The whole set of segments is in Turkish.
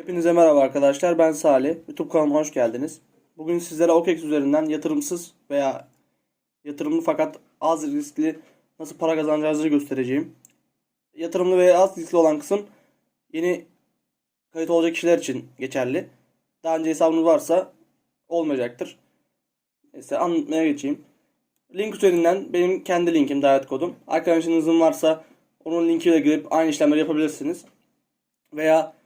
Hepinize merhaba arkadaşlar. Ben Salih. YouTube kanalıma hoş geldiniz. Bugün sizlere OKEX üzerinden yatırımsız veya yatırımlı fakat az riskli nasıl para kazanacağınızı göstereceğim. Yatırımlı veya az riskli olan kısım yeni kayıt olacak kişiler için geçerli. Daha önce hesabınız varsa olmayacaktır. Neyse anlatmaya geçeyim. Link üzerinden benim kendi linkim, davet kodum. Arkadaşınızın varsa onun linkiyle girip aynı işlemleri yapabilirsiniz. Veya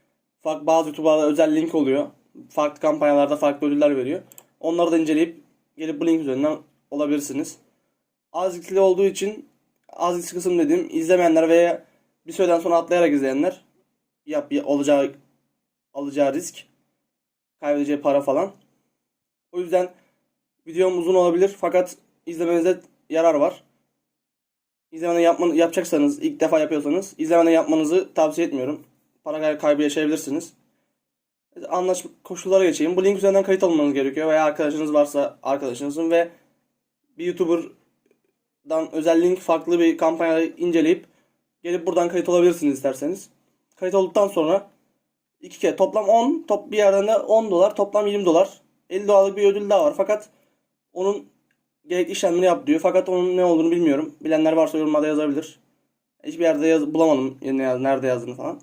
bazı YouTuber'da özel link oluyor. Farklı kampanyalarda farklı ödüller veriyor. Onları da inceleyip gelip bu link üzerinden olabilirsiniz. Az riskli olduğu için az riskli kısım dediğim izlemeyenler veya bir süreden sonra atlayarak izleyenler yap, olacağı alacağı risk kaybedeceği para falan. O yüzden videom uzun olabilir fakat izlemenize yarar var. İzlemeden yapmanı, yapacaksanız, ilk defa yapıyorsanız izlemeden yapmanızı tavsiye etmiyorum. Para kay- kaybı yaşayabilirsiniz. Anlaşma koşullara geçeyim. Bu link üzerinden kayıt olmanız gerekiyor veya arkadaşınız varsa arkadaşınızın ve bir YouTuber'dan özel link farklı bir kampanyayı inceleyip gelip buradan kayıt olabilirsiniz isterseniz. Kayıt olduktan sonra iki kere toplam 10, top bir yerden de 10 dolar, toplam 20 dolar. 50 dolarlık bir ödül daha var fakat onun gerekli işlemleri yap diyor. Fakat onun ne olduğunu bilmiyorum. Bilenler varsa yorumlarda yazabilir. Hiçbir yerde yaz- bulamadım nerede yazdığını falan.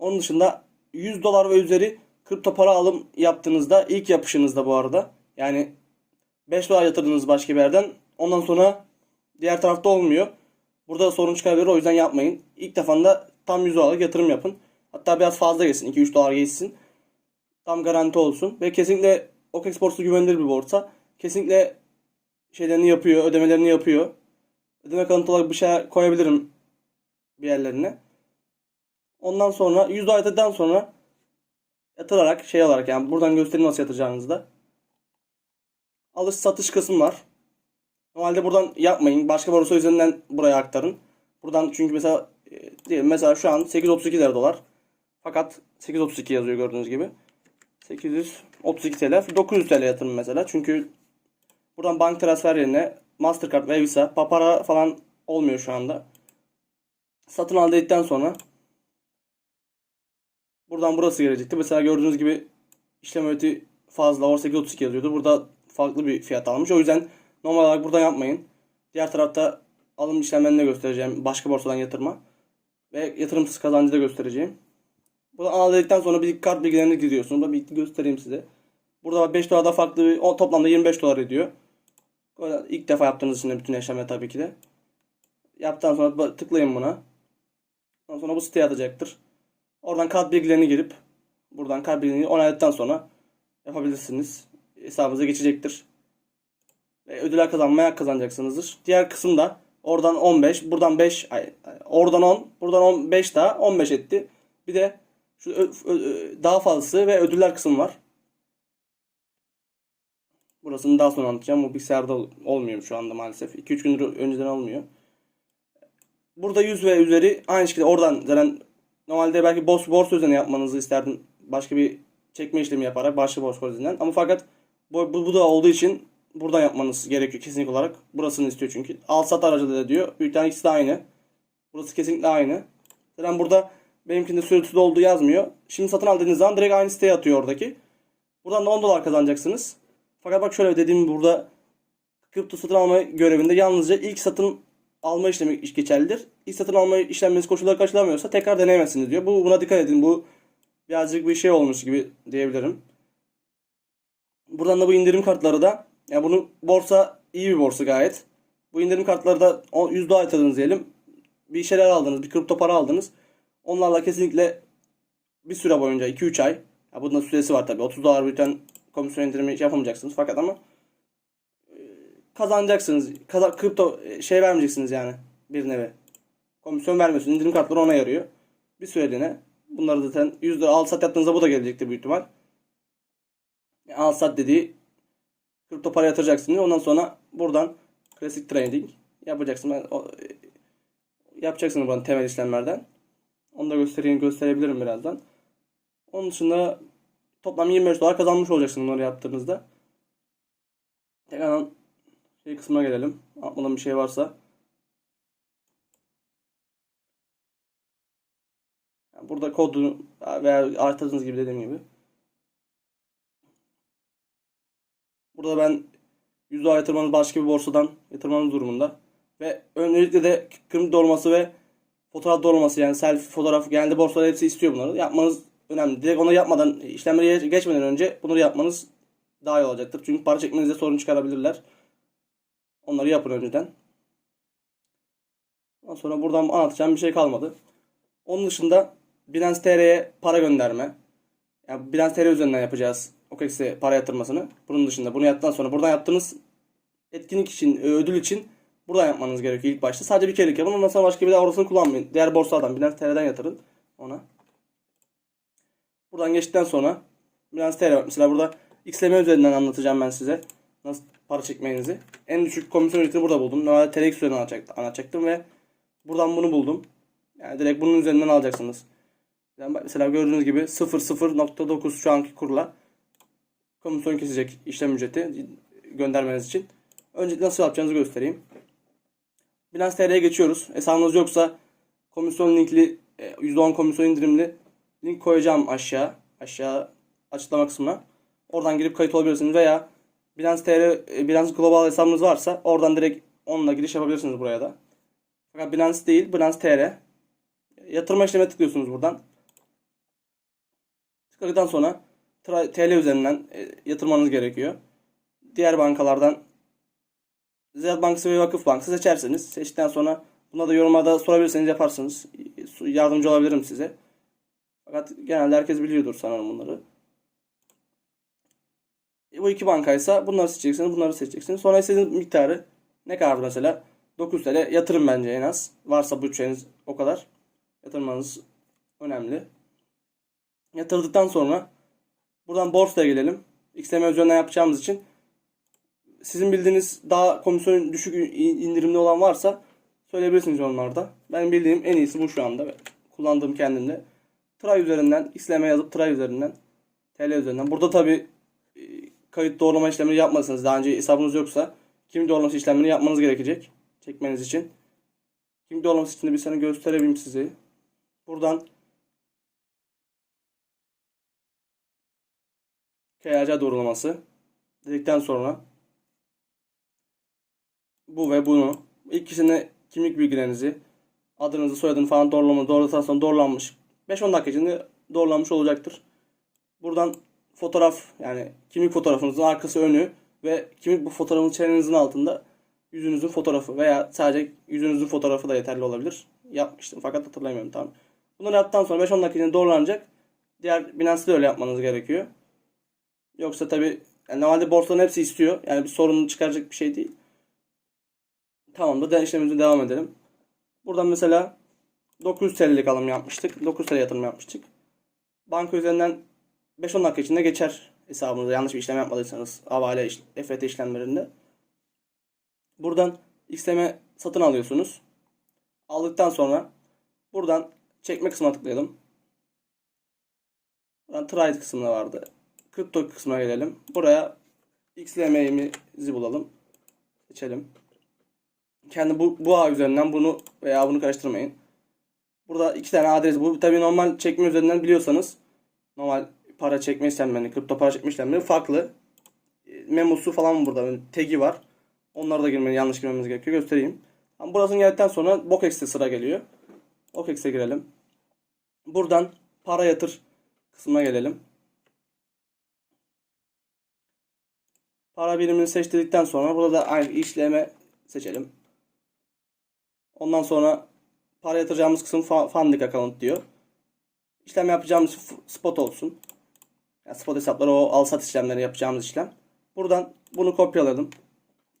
Onun dışında 100 dolar ve üzeri kripto para alım yaptığınızda ilk yapışınızda bu arada yani 5 dolar yatırdınız başka bir yerden ondan sonra diğer tarafta olmuyor. Burada sorun çıkabilir o yüzden yapmayın. İlk defanda tam 100 dolarlık yatırım yapın. Hatta biraz fazla geçsin 2-3 dolar geçsin. Tam garanti olsun ve kesinlikle OKEX borsası güvenilir bir borsa. Kesinlikle şeylerini yapıyor, ödemelerini yapıyor. Ödeme kanıtı olarak bir şey koyabilirim bir yerlerine. Ondan sonra 100 dolar yatırdıktan sonra yatırarak şey olarak yani buradan göstereyim nasıl yatıracağınızı da. Alış satış kısmı var. Normalde buradan yapmayın. Başka borsa üzerinden buraya aktarın. Buradan çünkü mesela e, diyelim mesela şu an 832 lira dolar. Fakat 832 yazıyor gördüğünüz gibi. 832 TL. 900 TL yatırın mesela. Çünkü buradan bank transfer yerine Mastercard ve Visa, Papara falan olmuyor şu anda. Satın al dedikten sonra Buradan burası gelecekti. Mesela gördüğünüz gibi işlem ödeti fazla. Orada 832 yazıyordu. Burada farklı bir fiyat almış. O yüzden normal olarak buradan yapmayın. Diğer tarafta alım işlemlerini göstereceğim. Başka borsadan yatırma. Ve yatırımsız kazancı da göstereceğim. Buradan al dedikten sonra bir kart bilgilerini giriyorsunuz. Burada bir göstereyim size. Burada 5 dolar da farklı bir, o toplamda 25 dolar ediyor. İlk defa yaptığınız için de bütün işlemler tabii ki de. Yaptıktan sonra tıklayın buna. Ondan sonra bu siteye atacaktır. Oradan kart bilgilerini girip buradan kart bilgilerini onayladıktan sonra yapabilirsiniz. Hesabınıza geçecektir. Ve ödüller kazanmaya kazanacaksınızdır. Diğer kısımda oradan 15, buradan 5, ay, oradan 10, buradan 15 daha 15 etti. Bir de şu ö- ö- daha fazlası ve ödüller kısmı var. Burasını daha sonra anlatacağım. Bu bilgisayarda ol- olmuyor şu anda maalesef. 2-3 gündür önceden olmuyor. Burada 100 ve üzeri aynı şekilde oradan zaten Normalde belki boss borsa üzerine yapmanızı isterdim. Başka bir çekme işlemi yaparak başka borsa üzerinden. Ama fakat bu, bu, bu da olduğu için buradan yapmanız gerekiyor kesinlikle olarak. Burasını istiyor çünkü. Al sat aracılığı da diyor. Büyük ihtimalle ikisi de aynı. Burası kesinlikle aynı. Zaten burada benimkinde sürütüde olduğu yazmıyor. Şimdi satın al dediğiniz zaman direkt aynı siteye atıyor oradaki. Buradan da 10 dolar kazanacaksınız. Fakat bak şöyle dediğim burada kripto satın alma görevinde yalnızca ilk satın alma işlemi iş geçerlidir. İlk satın alma işleminiz koşulları karşılamıyorsa tekrar deneyemezsiniz diyor. Bu buna dikkat edin. Bu birazcık bir şey olmuş gibi diyebilirim. Buradan da bu indirim kartları da ya bunu borsa iyi bir borsa gayet. Bu indirim kartları da o- 100 dolar yatırdınız diyelim. Bir şeyler aldınız, bir kripto para aldınız. Onlarla kesinlikle bir süre boyunca 2-3 ay. Ya bunun da süresi var tabii. 30 dolar büyüten komisyon indirimi yapamayacaksınız fakat ama kazanacaksınız. Kaza, kripto e, şey vermeyeceksiniz yani bir nevi. Komisyon vermiyorsun. İndirim kartları ona yarıyor. Bir süreliğine. Bunları zaten %6 al sat yaptığınızda bu da gelecektir büyük ihtimal. Yani al sat dediği kripto para yatıracaksınız. Ondan sonra buradan klasik trading yapacaksın. Ben, o, e, yapacaksınız buradan temel işlemlerden. Onu da göstereyim, gösterebilirim birazdan. Onun dışında toplam 25 dolar kazanmış olacaksınız bunları yaptığınızda. Tekrardan şey kısmına gelelim. Atmadan bir şey varsa. Yani Burada kodu veya artırdığınız gibi dediğim gibi. Burada ben %10 yatırmanız başka bir borsadan yatırmanız durumunda. Ve öncelikle de kırmızı dolması ve fotoğraf dolması yani selfie fotoğraf genelde borsalar hepsi istiyor bunları. Yapmanız önemli. Direkt onu yapmadan işlemleri geçmeden önce bunları yapmanız daha iyi olacaktır. Çünkü para çekmenizde sorun çıkarabilirler. Onları yapın önceden. Ondan sonra buradan anlatacağım bir şey kalmadı. Onun dışında Binance TR'ye para gönderme. Yani Binance TR üzerinden yapacağız OKEX'e para yatırmasını. Bunun dışında bunu yaptıktan sonra buradan yaptığınız etkinlik için, e, ödül için buradan yapmanız gerekiyor ilk başta. Sadece bir kerelik yapın. Ondan sonra başka bir daha orasını kullanmayın. Diğer borsadan Binance TR'den yatırın ona. Buradan geçtikten sonra Binance TR. Mesela burada XLM üzerinden anlatacağım ben size. Nasıl para çekmenizi. En düşük komisyon ücretini burada buldum. Normalde TRX üzerinden anlatacaktım, anlatacaktım ve buradan bunu buldum. Yani direkt bunun üzerinden alacaksınız. Yani mesela gördüğünüz gibi 00.9 şu anki kurla komisyon kesecek işlem ücreti göndermeniz için. Öncelikle nasıl yapacağınızı göstereyim. Binance TR'ye geçiyoruz. Hesabınız yoksa komisyon linkli e, %10 komisyon indirimli link koyacağım aşağı aşağı açıklama kısmına. Oradan girip kayıt olabilirsiniz veya Binance TR, e, Binance Global hesabınız varsa oradan direkt onunla giriş yapabilirsiniz buraya da. Fakat Binance değil, Binance TR. Yatırma işlemine tıklıyorsunuz buradan. Tıkladıktan sonra TL üzerinden e, yatırmanız gerekiyor. Diğer bankalardan Ziraat Bankası ve Vakıf Bankası seçersiniz. Seçtikten sonra buna da yorumlarda sorabilirseniz yaparsınız. Yardımcı olabilirim size. Fakat genelde herkes biliyordur sanırım bunları. E, bu iki bankaysa bunları seçeceksiniz, bunları seçeceksiniz. Sonra istediğiniz miktarı ne kadar mesela? 9 TL yatırım bence en az. Varsa bütçeniz o kadar. Yatırmanız önemli. Yatırdıktan sonra buradan borsaya gelelim. XML üzerinden yapacağımız için sizin bildiğiniz daha komisyon düşük indirimli olan varsa söyleyebilirsiniz yorumlarda. Ben bildiğim en iyisi bu şu anda ve kullandığım kendimde. Tray üzerinden XLM yazıp Tray üzerinden TL üzerinden. Burada tabi kayıt doğrulama işlemini yapmadıysanız daha önce hesabınız yoksa kimlik doğrulaması işlemini yapmanız gerekecek çekmeniz için. Kimlik doğrulaması için de bir sene gösterebilirim size. Buradan KYC doğrulaması dedikten sonra bu ve bunu ikisini kimlik bilgilerinizi adınızı soyadını falan doğrulama doğruladıktan sonra doğrulanmış 5-10 dakika içinde doğrulanmış olacaktır. Buradan fotoğraf yani kimlik fotoğrafınızın arkası önü ve kimlik bu fotoğrafın çenenizin altında yüzünüzün fotoğrafı veya sadece yüzünüzün fotoğrafı da yeterli olabilir. Yapmıştım fakat hatırlamıyorum tam. Bunları yaptıktan sonra 5-10 dakika içinde doğrulanacak. Diğer Binance'de öyle yapmanız gerekiyor. Yoksa tabi yani normalde borsaların hepsi istiyor. Yani bir sorun çıkaracak bir şey değil. Tamam da işlemimize devam edelim. Buradan mesela 900 TL'lik alım yapmıştık. 900 TL yatırım yapmıştık. Banka üzerinden 5-10 dakika içinde geçer hesabınıza yanlış bir işlem yapmadıysanız havale iş, EFT işlemlerinde. Buradan XM satın alıyorsunuz. Aldıktan sonra buradan çekme kısmına tıklayalım. Buradan trade kısmına vardı. Kripto kısmına gelelim. Buraya XLM'imizi bulalım. Seçelim. Kendi bu, bu ağ üzerinden bunu veya bunu karıştırmayın. Burada iki tane adres. Bu tabi normal çekme üzerinden biliyorsanız normal para çekme işlemleri, kripto para çekme işlemleri farklı. Memosu falan burada. Tagi var. Onları da girmeni, yanlış girmemiz gerekiyor. Göstereyim. Ama burasını geldikten sonra BOKEX'te sıra geliyor. BOKEX'e girelim. Buradan para yatır kısmına gelelim. Para birimini seçtirdikten sonra burada da aynı işleme seçelim. Ondan sonra para yatıracağımız kısım funding account diyor. İşlem yapacağımız spot olsun. Yani spot hesapları o al sat işlemleri yapacağımız işlem. Buradan bunu kopyaladım.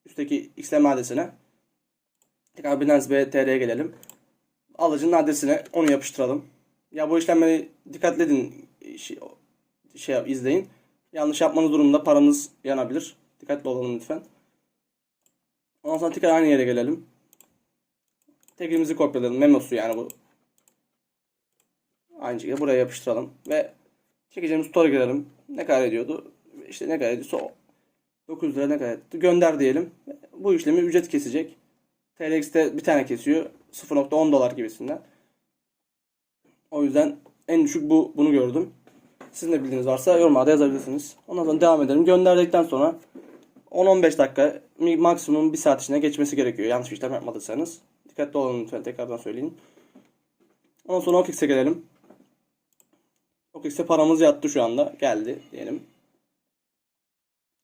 Üstteki XLM adresine. Tekrar Binance BTR'ye gelelim. Alıcının adresine onu yapıştıralım. Ya bu işlemleri dikkatli edin. Şey, şey izleyin. Yanlış yapmanız durumunda paranız yanabilir. Dikkatli olalım lütfen. Ondan sonra tekrar aynı yere gelelim. Tagimizi kopyalayalım. Memosu yani bu. Aynı şekilde buraya yapıştıralım. Ve çekeceğimiz store'a girelim. Ne kadar ediyordu? İşte ne kadar ediyorsa o. 900 lira ne kadar etti? Gönder diyelim. Bu işlemi ücret kesecek. TLX'te bir tane kesiyor. 0.10 dolar gibisinden. O yüzden en düşük bu bunu gördüm. Sizin de bildiğiniz varsa yorumlarda yazabilirsiniz. Ondan sonra devam edelim. Gönderdikten sonra 10-15 dakika maksimum 1 saat içinde geçmesi gerekiyor. Yanlış işlem yapmadıysanız. Dikkatli olun lütfen tekrardan söyleyeyim. Ondan sonra OKX'e gelelim. OKX'e paramız yattı şu anda. Geldi diyelim.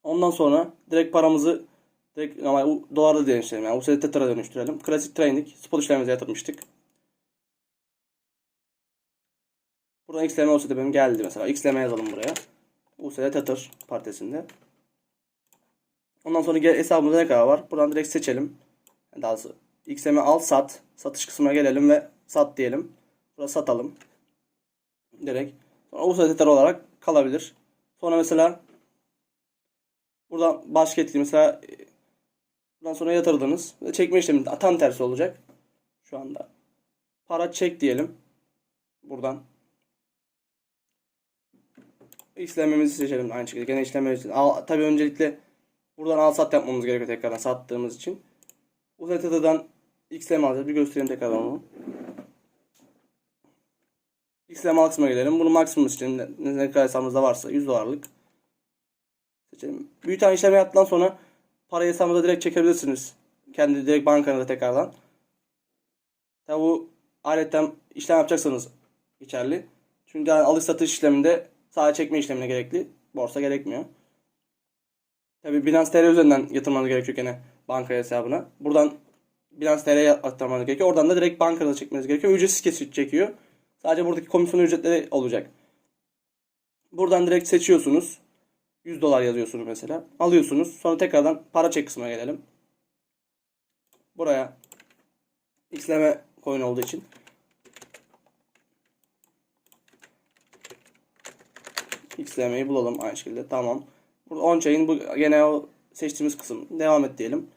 Ondan sonra direkt paramızı direkt u- dolarda dönüştürelim. Yani USD Tether'a dönüştürelim. Klasik trading spot işlemimize yatırmıştık. Buradan XLM USD benim geldi mesela. XLM yazalım buraya. USD Tether partisinde. Ondan sonra gel hesabımızda ne kadar var? Buradan direkt seçelim. Daha doğrusu XM'i al sat. Satış kısmına gelelim ve sat diyelim. Burada satalım. Direkt. USD Tether olarak kalabilir. Sonra mesela buradan başka etki mesela e, buradan sonra yatırdınız. Çekme işlemi tam tersi olacak. Şu anda. Para çek diyelim. Buradan. İşlememizi seçelim aynı şekilde. Gene işlememizi. Al, tabii öncelikle buradan al sat yapmamız gerekiyor tekrardan sattığımız için. USDT'den XLM alacağız. Bir göstereyim tekrardan onu. XLM al kısmına gelelim. Bunu maksimum için ne, ne kadar hesabımızda varsa 100 dolarlık seçelim. Bir tane işlem yaptıktan sonra parayı hesabınıza direkt çekebilirsiniz. Kendi direkt bankanıza tekrardan. Tabi bu aletten işlem yapacaksanız geçerli. Çünkü yani alış satış işleminde sadece çekme işlemine gerekli. Borsa gerekmiyor. Tabi Binance TR üzerinden yatırmanız gerekiyor gene banka hesabına. Buradan Binance TR'ye aktarmanız gerekiyor. Oradan da direkt bankanıza çekmeniz gerekiyor. Ücretsiz kesit çekiyor. Sadece buradaki komisyon ücretleri olacak. Buradan direkt seçiyorsunuz. 100 dolar yazıyorsunuz mesela. Alıyorsunuz. Sonra tekrardan para çek kısmına gelelim. Buraya XLM coin olduğu için XLM'yi bulalım aynı şekilde. Tamam. Burada on-chain bu gene o seçtiğimiz kısım. Devam et diyelim.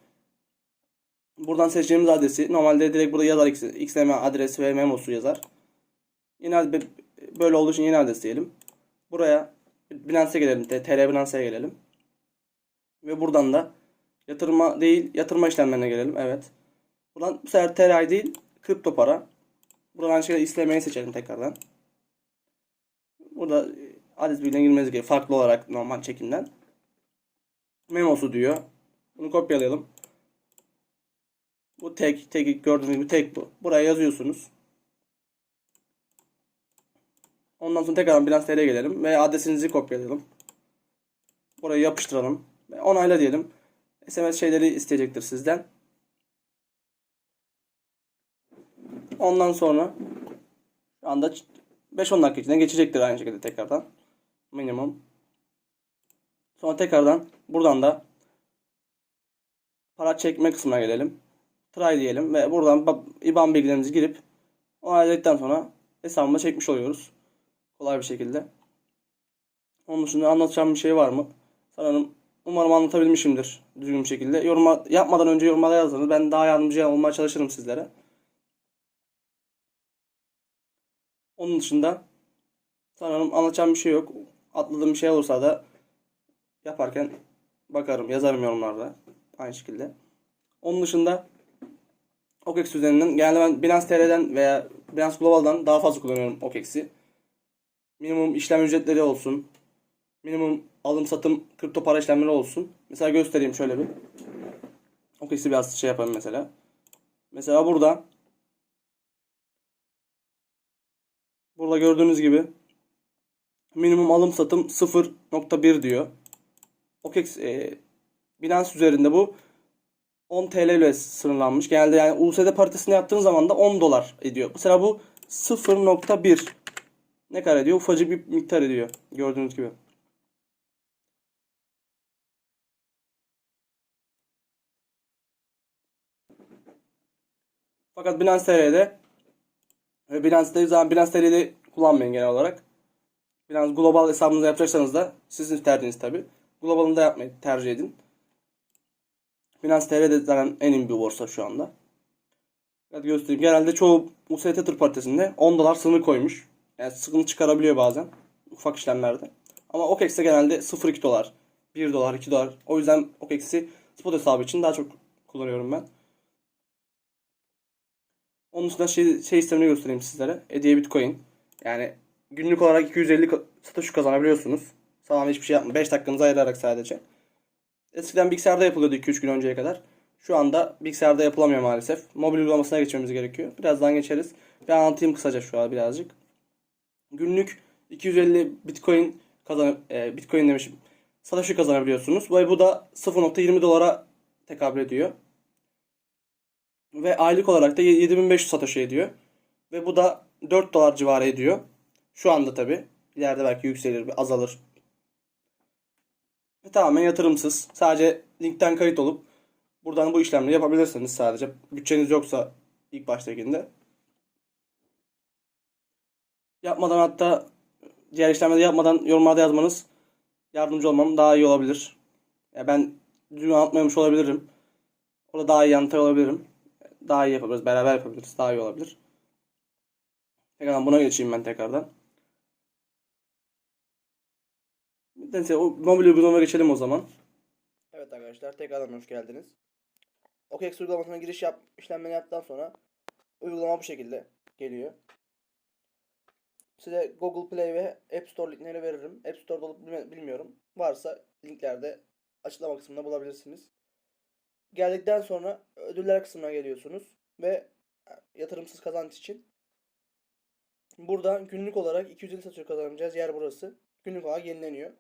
Buradan seçeceğimiz adresi normalde direkt burada yazar XLM adresi ve memosu yazar. Yeni ad- böyle olduğu için yeni adres diyelim. Buraya Binance'e gelelim. T- TR Binance'e gelelim. Ve buradan da yatırma değil yatırma işlemlerine gelelim. Evet. Buradan bu sefer TR değil kripto para. Buradan aynı şekilde işlemeyi seçelim tekrardan. Burada e, adres bilgilerine girmeniz gerekiyor. Farklı olarak normal çekimden. Memosu diyor. Bunu kopyalayalım. Bu tek, tek gördüğünüz gibi tek bu. Buraya yazıyorsunuz. Ondan sonra tekrardan Binance TR'ye gelelim ve adresinizi kopyalayalım. Buraya yapıştıralım. Ve onayla diyelim. SMS şeyleri isteyecektir sizden. Ondan sonra şu anda 5-10 dakika içinde geçecektir aynı şekilde tekrardan. Minimum. Sonra tekrardan buradan da para çekme kısmına gelelim. Try diyelim ve buradan ba- IBAN bilgilerimizi girip onayladıktan sonra hesabımıza çekmiş oluyoruz. Kolay bir şekilde. Onun dışında anlatacağım bir şey var mı? Sanırım umarım anlatabilmişimdir düzgün bir şekilde. Yoruma, yapmadan önce yorumlara yazsanız ben daha yardımcı olmaya çalışırım sizlere. Onun dışında sanırım anlatacağım bir şey yok. Atladığım bir şey olursa da yaparken bakarım, yazarım yorumlarda. Aynı şekilde. Onun dışında OKEX üzerinden genelde ben Binance TR'den veya Binance Global'dan daha fazla kullanıyorum OKEX'i. Minimum işlem ücretleri olsun. Minimum alım satım kripto para işlemleri olsun. Mesela göstereyim şöyle bir. OKEX'i biraz şey yapalım mesela. Mesela burada Burada gördüğünüz gibi minimum alım satım 0.1 diyor. OKEX e, Binance üzerinde bu 10 TL ile sınırlanmış. Genelde yani USD paritesini yaptığın zaman da 10 dolar ediyor. Mesela bu 0.1 ne kadar ediyor? Ufacık bir miktar ediyor. Gördüğünüz gibi. Fakat Binance TR'de Binance'de zaman Binance TR'de kullanmayın genel olarak. Binance global hesabınızı yapacaksanız da sizin tercihiniz tabi. Globalını da yapmayı tercih edin. Binance TR de zaten en iyi bir borsa şu anda. Hadi göstereyim. Genelde çoğu UST Tether paritesinde 10 dolar sınır koymuş. Yani sıkıntı çıkarabiliyor bazen. Ufak işlemlerde. Ama OKEX'te genelde 0.2 dolar, 1 dolar, 2 dolar. O yüzden OKEX'i spot hesabı için daha çok kullanıyorum ben. Onun dışında şey, şey sistemini göstereyim sizlere. Hediye Bitcoin. Yani günlük olarak 250 ka- satoshi kazanabiliyorsunuz. Tamam hiçbir şey yapma. 5 dakikanızı ayırarak sadece. Eskiden bilgisayarda yapılıyordu 2-3 gün önceye kadar. Şu anda bilgisayarda yapılamıyor maalesef. Mobil uygulamasına geçmemiz gerekiyor. Birazdan geçeriz. Ben anlatayım kısaca şu an birazcık. Günlük 250 Bitcoin kazan e, Bitcoin demişim. Satoshi kazanabiliyorsunuz. Ve bu da 0.20 dolara tekabül ediyor. Ve aylık olarak da 7500 Satoshi ediyor. Ve bu da 4 dolar civarı ediyor. Şu anda tabi. İleride belki yükselir, azalır. Ve tamamen yatırımsız. Sadece linkten kayıt olup buradan bu işlemleri yapabilirsiniz sadece. Bütçeniz yoksa ilk baştakinde. Yapmadan hatta diğer işlemleri yapmadan yorumlarda yazmanız yardımcı olmam daha iyi olabilir. Ya ben düzgün anlatmamış olabilirim. O da daha iyi anlatıyor olabilirim. Daha iyi yapabiliriz. Beraber yapabiliriz. Daha iyi olabilir. Tekrardan buna geçeyim ben tekrardan. Neyse o mobil uygulamaya geçelim o zaman. Evet arkadaşlar tekrardan hoş geldiniz. OKEX uygulamasına giriş yap, işlemlerini yaptıktan sonra uygulama bu şekilde geliyor. Size Google Play ve App Store linkleri veririm. App Store'da olup bilmi- bilmiyorum. Varsa linklerde açıklama kısmında bulabilirsiniz. Geldikten sonra ödüller kısmına geliyorsunuz ve yatırımsız kazanç için burada günlük olarak 250 satıyor kazanacağız. Yer burası. Günlük olarak yenileniyor.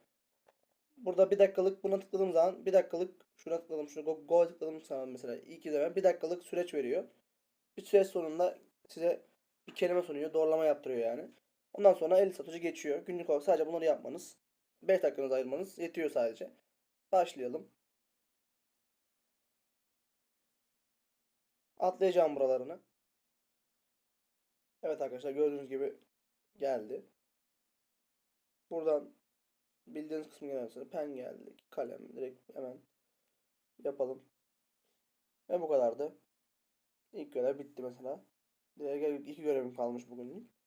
Burada bir dakikalık buna tıkladığım zaman bir dakikalık şuna tıkladım şuna go, go'ya tıkladığım zaman mesela ilk izleme bir dakikalık süreç veriyor. Bir süreç sonunda size bir kelime sunuyor. Doğrulama yaptırıyor yani. Ondan sonra 50 satıcı geçiyor. Günlük olarak sadece bunları yapmanız 5 dakikanızı ayırmanız yetiyor sadece. Başlayalım. Atlayacağım buralarını. Evet arkadaşlar gördüğünüz gibi geldi. Buradan bildiğiniz kısmı gelirse pen geldi. Kalem direkt hemen yapalım. Ve bu kadardı. İlk görev bitti mesela. Diğer iki görevim kalmış bugünlük.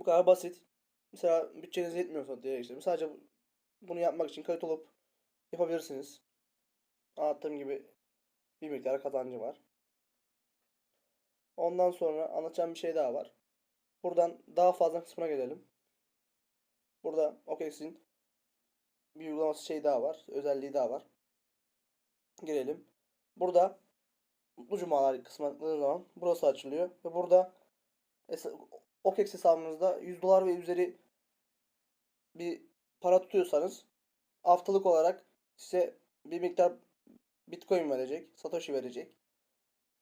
Bu kadar basit. Mesela bütçeniz yetmiyorsa diye işte sadece bunu yapmak için kayıt olup yapabilirsiniz. Anlattığım gibi bir miktar kazancı var. Ondan sonra anlatacağım bir şey daha var. Buradan daha fazla kısmına gelelim. Burada OKEX'in bir uygulaması şey daha var. Özelliği daha var. Girelim. Burada mutlu cumalar kısmına zaman burası açılıyor. Ve burada OKEX hesabınızda 100 dolar ve üzeri bir para tutuyorsanız haftalık olarak size bir miktar Bitcoin verecek, Satoshi verecek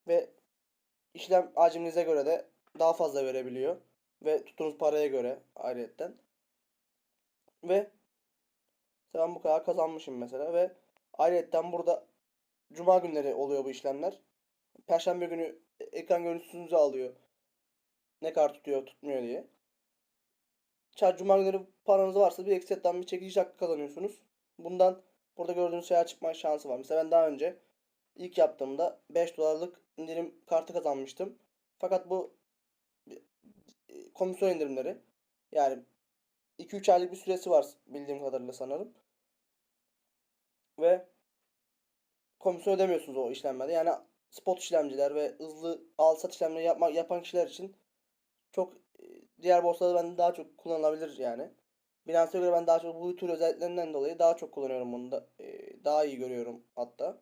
ve işlem hacminize göre de daha fazla verebiliyor ve tuttuğunuz paraya göre ayrıyetten. Ve ben bu kadar kazanmışım mesela ve ayrıyetten burada cuma günleri oluyor bu işlemler. Perşembe günü ekran görüntüsünüzü alıyor. Ne kadar tutuyor, tutmuyor diye. Çar cuma günleri paranız varsa bir eksetten bir çekici hakkı kazanıyorsunuz. Bundan burada gördüğünüz şeye çıkma şansı var. Mesela ben daha önce ilk yaptığımda 5 dolarlık indirim kartı kazanmıştım. Fakat bu e, komisyon indirimleri yani 2-3 aylık bir süresi var bildiğim kadarıyla sanırım. Ve komisyon ödemiyorsunuz o işlemlerde. Yani spot işlemciler ve hızlı al sat işlemleri yapmak yapan kişiler için çok e, diğer borsalarda ben daha çok kullanılabilir yani. Binance'e göre ben daha çok bu tür özelliklerinden dolayı daha çok kullanıyorum bunu da. E, daha iyi görüyorum hatta.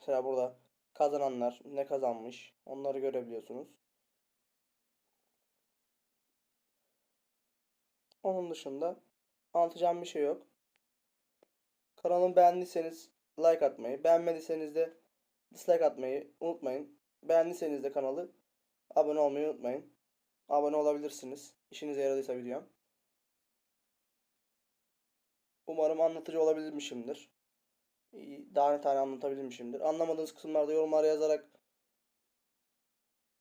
Mesela burada kazananlar ne kazanmış onları görebiliyorsunuz. Onun dışında anlatacağım bir şey yok. Kanalımı beğendiyseniz like atmayı, beğenmediyseniz de dislike atmayı unutmayın. Beğendiyseniz de kanalı abone olmayı unutmayın. Abone olabilirsiniz. İşinize yaradıysa videom. Umarım anlatıcı olabilmişimdir. Daha ne tane anlatabilmişimdir. Anlamadığınız kısımlarda yorumlara yazarak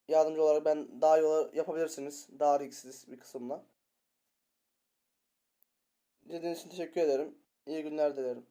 yardımcı olarak ben daha iyi yapabilirsiniz. Daha risksiz bir kısımla. İzlediğiniz için teşekkür ederim. İyi günler dilerim.